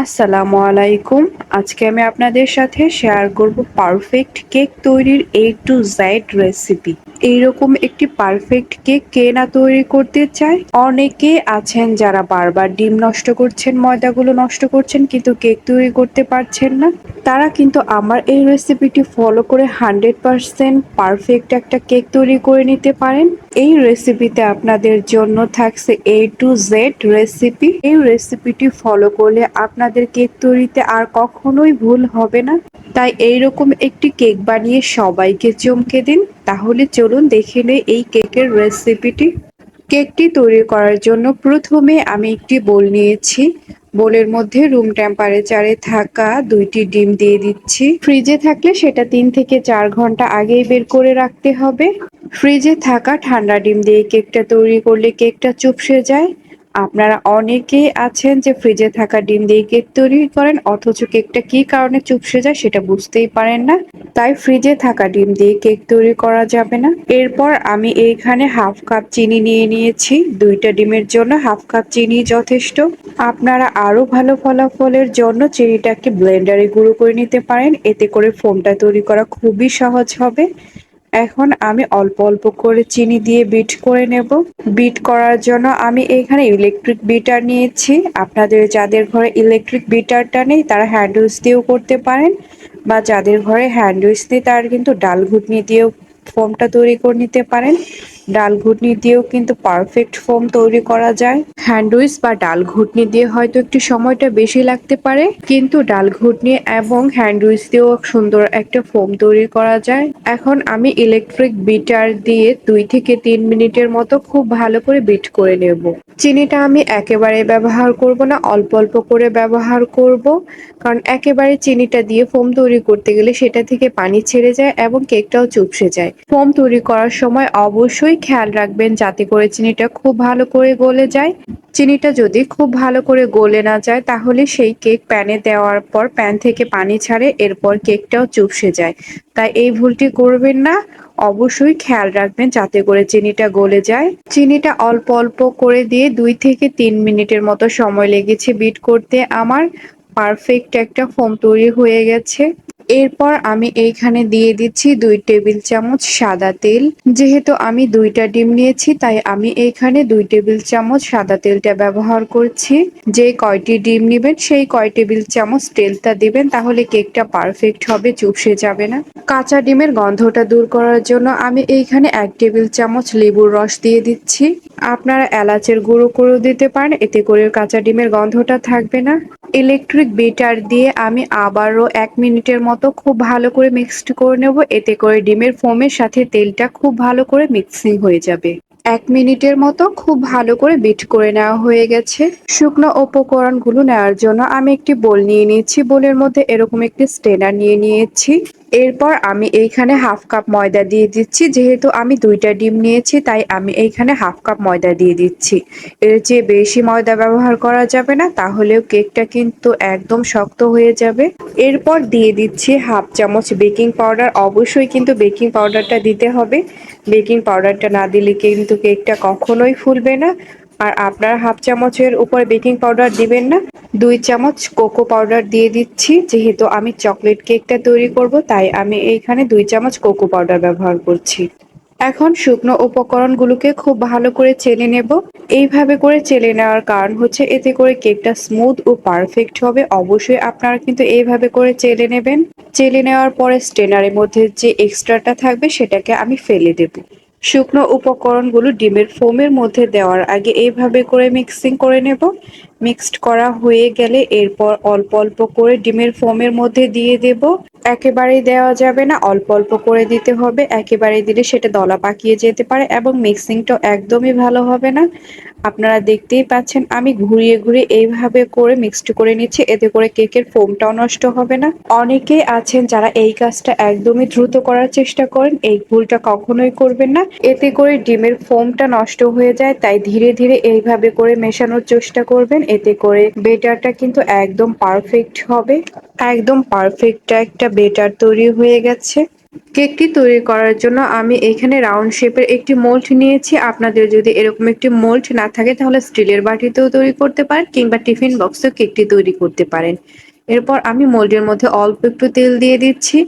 আসসালামু আলাইকুম। আজকে আমি আপনাদের সাথে শেয়ার করব পারফেক্ট কেক তৈরির এ টু জেড রেসিপি এইরকম একটি পারফেক্ট কেক কে না তৈরি করতে চায়? অনেকে আছেন যারা বারবার ডিম নষ্ট করছেন, ময়দাগুলো নষ্ট করছেন, কিন্তু কেক তৈরি করতে পারছেন না। তারা কিন্তু আমার এই রেসিপিটি ফলো করে হান্ড্রেড পারসেন্ট পারফেক্ট একটা কেক তৈরি করে নিতে পারেন। এই রেসিপিতে আপনাদের জন্য থাকছে এ টু জেড রেসিপি এই রেসিপিটি ফলো করলে আপনাদের কেক তৈরিতে আর কখনোই ভুল হবে না। তাই এইরকম একটি কেক বানিয়ে সবাইকে চমকে দিন। তাহলে চলুন দেখে নেই এই কেকের রেসিপিটি কেকটি তৈরি করার জন্য প্রথমে আমি একটি বোল নিয়েছি। বোলের মধ্যে রুম টেম্পারেচারে থাকা দুইটি ডিম দিয়ে দিচ্ছি। ফ্রিজে থাকলে সেটা তিন থেকে চার ঘণ্টা আগেই বের করে রাখতে হবে। ফ্রিজে থাকা ঠান্ডা ডিম দিয়ে কেকটা তৈরি করলে কেকটা চুপসে যায়। আপনারা অনেকেই আছেন যে ফ্রিজে থাকা ডিম দিয়ে কেক তৈরি করেন, অথচ কেকটা কি কারণে চুপসে যায় সেটা বুঝতেই পারেন না। তাই ফ্রিজে থাকা ডিম দিয়ে কেক তৈরি করা যাবে না। এরপর আমি এইখানে হাফ কাপ চিনি নিয়ে নিয়েছি। দুইটা ডিমের জন্য হাফ কাপ চিনি যথেষ্ট। আপনারা আরও ভালো ফলাফলের জন্য চিনিটাকে ব্লেন্ডারে গুঁড়ো করে নিতে পারেন। এতে করে ফোমটা তৈরি করা খুবই সহজ হবে। এখন আমি অল্প অল্প করে চিনি দিয়ে বিট করে নেব। বিট করার জন্য আমি এখানে ইলেকট্রিক বিটার নিয়েছি। আপনাদের যাদের ঘরে ইলেকট্রিক বিটারটা নেই, তারা হ্যান্ড দিয়েও করতে পারেন। বা যাদের ঘরে হ্যান্ড নেই, তারা কিন্তু ডাল ঘুটনি দিয়েও ফোমটা তৈরি করে নিতে পারেন। ডাল ঘুটনি দিয়েও কিন্তু পারফেক্ট ফোম তৈরি করা যায়। হ্যান্ডউইচ বা ডাল ঘুটনি দিয়ে হয়তো একটু সময়টা বেশি লাগতে পারে, কিন্তু ডাল ঘুটনি এবং হ্যান্ডউইচ দিয়েও সুন্দর একটা ফোম তৈরি করা যায়। এখন আমি ইলেকট্রিক বিটার দিয়ে দুই থেকে তিন মিনিটের মতো খুব ভালো করে বিট করে নেব। চিনিটা আমি একেবারে ব্যবহার করব না, অল্প অল্প করে ব্যবহার করব। কারণ একেবারে চিনিটা দিয়ে ফোম তৈরি করতে গেলে সেটা থেকে পানি ছেড়ে যায় এবং কেকটাও চুপসে যায়। ফোম তৈরি করার সময় অবশ্যই খেয়াল রাখবেন যাতে করে চিনিটা খুব ভালো করে গলে যায়। চিনিটা যদি খুব ভালো করে গলে না যায়, তাহলে সেই কেক প্যানে দেওয়ার পর প্যান থেকে পানি ছাড়ে এরপর কেকটাও চুপসে যায়। তাই এই ভুলটি করবেন না। অবশ্যই খেয়াল রাখবেন যাতে করে চিনিটা গলে যায়। চিনিটা অল্প অল্প করে দিয়ে দুই থেকে তিন মিনিটের মতো সময় লেগেছে বিট করতে। আমার পারফেক্ট একটা ফোম তৈরি হয়ে গেছে। এরপর আমি এইখানে দিয়ে দিচ্ছি দুই টেবিল চামচ সাদা তেল। যেহেতু আমি দুইটা ডিম নিয়েছি, তাই আমি এইখানে দুই টেবিল চামচ সাদা তেলটা ব্যবহার করছি। যে কয়টি ডিম নেবেন, সেই কয় টেবিল চামচ তেলটা দিবেন, তাহলে কেকটা পারফেক্ট হবে, চুপসে যাবে না। কাঁচা ডিমের গন্ধটা দূর করার জন্য আমি এইখানে এক টেবিল চামচ লেবুর রস দিয়ে দিচ্ছি। আপনারা এলাচের গুঁড়ো করে দিতে পারেন, এতে করে কাঁচা ডিমের গন্ধটা থাকবে না। ইলেকট্রিক বিটার দিয়ে আমি আবারও এক মিনিটের মতো খুব ভালো করে মিক্সড করে নেব। এতে করে ডিমের ফোমের সাথে তেলটা খুব ভালো করে মিক্সিং হয়ে যাবে। এক মিনিটের মতো খুব ভালো করে বিট করে নেওয়া হয়ে গেছে। শুকনো উপকরণগুলো নেওয়ার জন্য আমি একটি বোল নিয়ে নিয়েছি। বোলের মধ্যে এরকম একটি স্টেনার নিয়ে নিয়েছি। এরপর আমি এইখানে হাফ কাপ ময়দা দিয়ে দিচ্ছি। যেহেতু আমি দুইটা ডিম নিয়েছি, তাই আমি এইখানে হাফ কাপ ময়দা দিয়ে দিচ্ছি। এর চেয়ে বেশি ময়দা ব্যবহার করা যাবে না, তাহলেও কেকটা কিন্তু একদম শক্ত হয়ে যাবে। এরপর দিয়ে দিচ্ছি হাফ চামচ বেকিং পাউডার। অবশ্যই কিন্তু বেকিং পাউডারটা দিতে হবে। বেকিং পাউডারটা না দিলে কিন্তু কেকটা কখনোই ফুলবে না। আর আপনার হাফ চামচের উপর বেকিং পাউডার দিবেন না। দুই চামচ কোকো পাউডার দিয়ে দিচ্ছি, যেহেতু আমি চকলেট কেকটা তৈরি করব, তাই আমি এইখানে দুই চামচ কোকো পাউডার ব্যবহার করছি। এখন শুকনো উপকরণগুলোকে খুব ভালো করে চেলে নেব। এইভাবে করে চেলে নেওয়ার কারণ হচ্ছে এতে করে কেকটা স্মুথ ও পারফেক্ট হবে। অবশ্যই আপনারা কিন্তু এইভাবে করে চেলে নেবেন। চেলে নেওয়ার পরে স্টেনারের মধ্যে যে এক্সট্রাটা থাকবে, সেটাকে আমি ফেলে দেব। শুকনো উপকরণগুলো ডিমের ফোমের মধ্যে দেওয়ার আগে এইভাবে করে মিক্সিং করে নেব। মিক্সড করা হয়ে গেলে এরপর অল্প অল্প করে ডিমের ফোমের মধ্যে দিয়ে দেব। একেবারেই দেওয়া যাবে না। অল্প অল্প করে দিতে হবে। একেবারে দিলে সেটা দলা পাকিয়ে যেতে পারে এবং মিক্সিংটা একদমই ভালো হবে না। আপনারা দেখতেই পাচ্ছেন, আমি ঘুরিয়ে ঘুরিয়ে এইভাবে করে মিক্সড করে নিচ্ছি। এতে করে কেকের ফোমটাও নষ্ট হবে না। অনেকেই আছেন যারা এই কাজটা একদমই দ্রুত করার চেষ্টা করেন, এই ভুলটা কখনোই করবেন না। এতে করে ডিমের ফোমটা নষ্ট হয়ে যায়, তাই ধীরে ধীরে এইভাবে করে মেশানোর চেষ্টা করবেন। এতে করে বেটারটা কিন্তু একদম পারফেক্ট হবে। একদম পারফেক্ট একটা বেটার তৈরি হয়ে গেছে। কেকটি তৈরি করার জন্য আমি এখানে রাউন্ড শেপের একটি মোল্ড নিয়েছি। আপনাদের যদি এরকম একটি মোল্ড না থাকে, তাহলে স্টিলের বাটিতেও তৈরি করতে পারেন কিংবা টিফিন বক্সেও কেকটি তৈরি করতে পারেন। এরপর আমি মোল্ডের মধ্যে অল্প একটু তেল দিয়ে দিচ্ছি।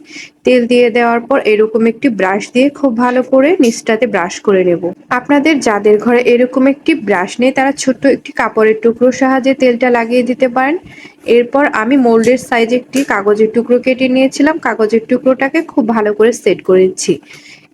তেল দিয়ে দেওয়ার পর এরকম একটি ব্রাশ দিয়ে খুব ভালো করে নিচটাতে ব্রাশ করে নেব। আপনাদের যাদের ঘরে এরকম একটি ব্রাশ নেই, তারা ছোট্ট একটি কাপড়ের টুকরোর সাহায্যে তেলটা লাগিয়ে দিতে পারেন। এরপর আমি মোল্ডের সাইজে একটি কাগজের টুকরো কেটে নিয়েছিলাম। কাগজের টুকরোটাকে খুব ভালো করে সেট করেছি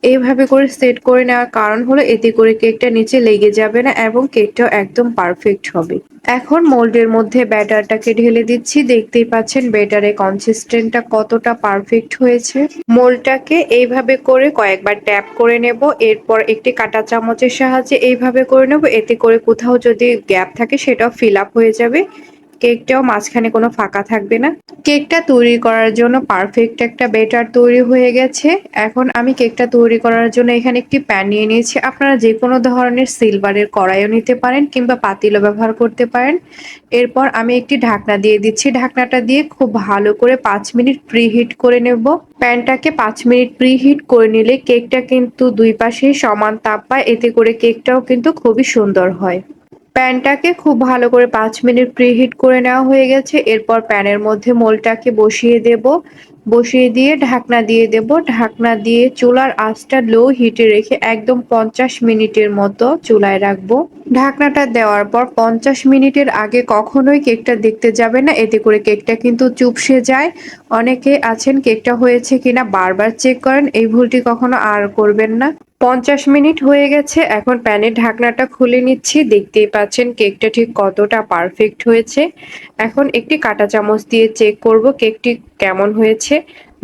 এইভাবে করে সেট করে নেওয়ার কারণ হলো এতে করে কেকটা নিচে লেগে যাবে না এবং কেকটাও একদম পারফেক্ট হবে। এখন মোল্ডের মধ্যে ব্যাটারটাকে ঢেলে দিচ্ছি। দেখতেই পাচ্ছেন ব্যাটারের কনসিস্টেন্টটা কতটা পারফেক্ট হয়েছে। মোল্ডটাকে এইভাবে করে কয়েকবার ট্যাপ করে নেব। এরপর একটি কাটা চামচের সাহায্যে এইভাবে করে নেব। এতে করে কোথাও যদি গ্যাপ থাকে সেটাও ফিল আপ হয়ে যাবে। কেকটাও মাঝখানে কোনো ফাঁকা থাকবে না। কেকটা তৈরি করার জন্য পারফেক্ট একটা বেটার তৈরি হয়ে গেছে। এখন আমি কেকটা তৈরি করার জন্য এখানে একটি প্যান নিয়ে নিয়েছি। আপনারা যে কোনো ধরনের সিলভারের কড়াইও নিতে পারেন কিংবা পাতিলও ব্যবহার করতে পারেন। এরপর আমি একটি ঢাকনা দিয়ে দিচ্ছি। ঢাকনাটা দিয়ে খুব ভালো করে পাঁচ মিনিট প্রিহিট করে নেব। প্যানটাকে পাঁচ মিনিট প্রিহিট করে নিলে কেকটা কিন্তু দুই পাশেই সমান তাপ পায় এতে করে কেকটাও কিন্তু খুবই সুন্দর হয়। প্যানটাকে খুব ভালো করে পাঁচ মিনিট প্রিহিট করে নেওয়া হয়ে গেছে। এরপর প্যানের মধ্যে মোলটাকে বসিয়ে দেব। বসিয়ে দিয়ে ঢাকনা দিয়ে দেব। ঢাকনা দিয়ে চুলার আঁচটা লো হিটে রেখে একদম পঞ্চাশ মিনিটের মতো চুলায় রাখব। ঢাকনাটা দেওয়ার পর পঞ্চাশ মিনিটের আগে কখনোই কেকটা দেখতে যাবে না। এতে করে কেকটা কিন্তু চুপসে যায়। অনেকে আছেন কেকটা হয়েছে কিনা বারবার চেক করেন। এই ভুলটি কখনো আর করবেন না। পঞ্চাশ মিনিট হয়ে গেছে, এখন প্যানের ঢাকনাটা খুলে নিচ্ছি, দেখতেই পাচ্ছেন কেকটা ঠিক কতটা পারফেক্ট হয়েছে। এখন একটি কাটা চামচ দিয়ে চেক করব কেকটি কেমন হয়েছে।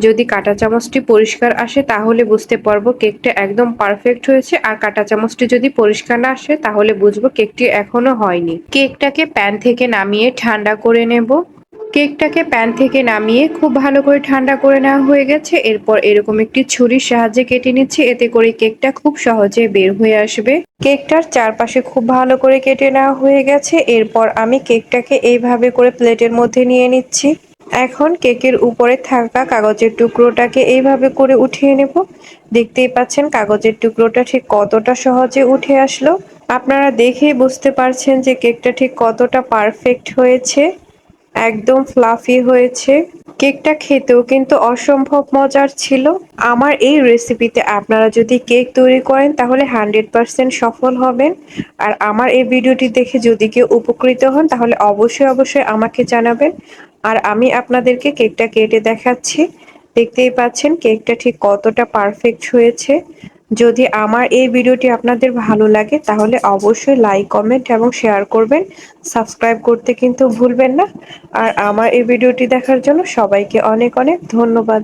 যদি কাটা চামচটি পরিষ্কার আসে, তাহলে বুঝতে পারব কেকটা একদম পারফেক্ট হয়েছে, আর কাটা চামচটি যদি পরিষ্কার না আসে, তাহলে বুঝব কেকটি এখনও হয়নি। কেকটাকে প্যান থেকে নামিয়ে ঠান্ডা করে নেব। কেকটাকে প্যান থেকে নামিয়ে খুব ভালো করে ঠান্ডা করে নেওয়া হয়ে গেছে। এরপর এরকম একটি ছুরির সাহায্যে কেটে নিচ্ছি। এতে করে কেকটা খুব সহজে বের হয়ে আসবে। কেকটার চারপাশে খুব ভালো করে কেটে নেওয়া হয়ে গেছে। এরপর আমি কেকটাকে এইভাবে করে প্লেটের মধ্যে নিয়ে নিচ্ছি। এখন কেকের উপরে থাকা কাগজের টুকরোটাকে এইভাবে করে উঠিয়ে নেব। দেখতেই পাচ্ছেন কাগজের টুকরোটা ঠিক কতটা সহজে উঠে আসলো। আপনারা দেখেই বুঝতে পারছেন যে কেকটা ঠিক কতটা পারফেক্ট হয়েছে। একদম ফ্লাফি হয়েছে। কেকটা খেতেও কিন্তু অসম্ভব মজার ছিল। আমার এই রেসিপিতে আপনারা যদি কেক তৈরি করেন, তাহলে হান্ড্রেড পারসেন্ট সফল হবেন। আর আমার এই ভিডিওটি দেখে যদি কেউ উপকৃত হন, তাহলে অবশ্যই অবশ্যই আমাকে জানাবেন। আর আমি আপনাদেরকে কেকটা কেটে দেখাচ্ছি। দেখতেই পাচ্ছেন, কেকটা ঠিক কতটা পারফেক্ট হয়েছে। যদি আমার এই ভিডিওটি আপনাদের ভালো লাগে, তাহলে অবশ্যই লাইক কমেন্ট এবং শেয়ার করবেন। সাবস্ক্রাইব করতে কিন্তু ভুলবেন না। আর আমার এই ভিডিওটি দেখার জন্য সবাইকে অনেক অনেক ধন্যবাদ।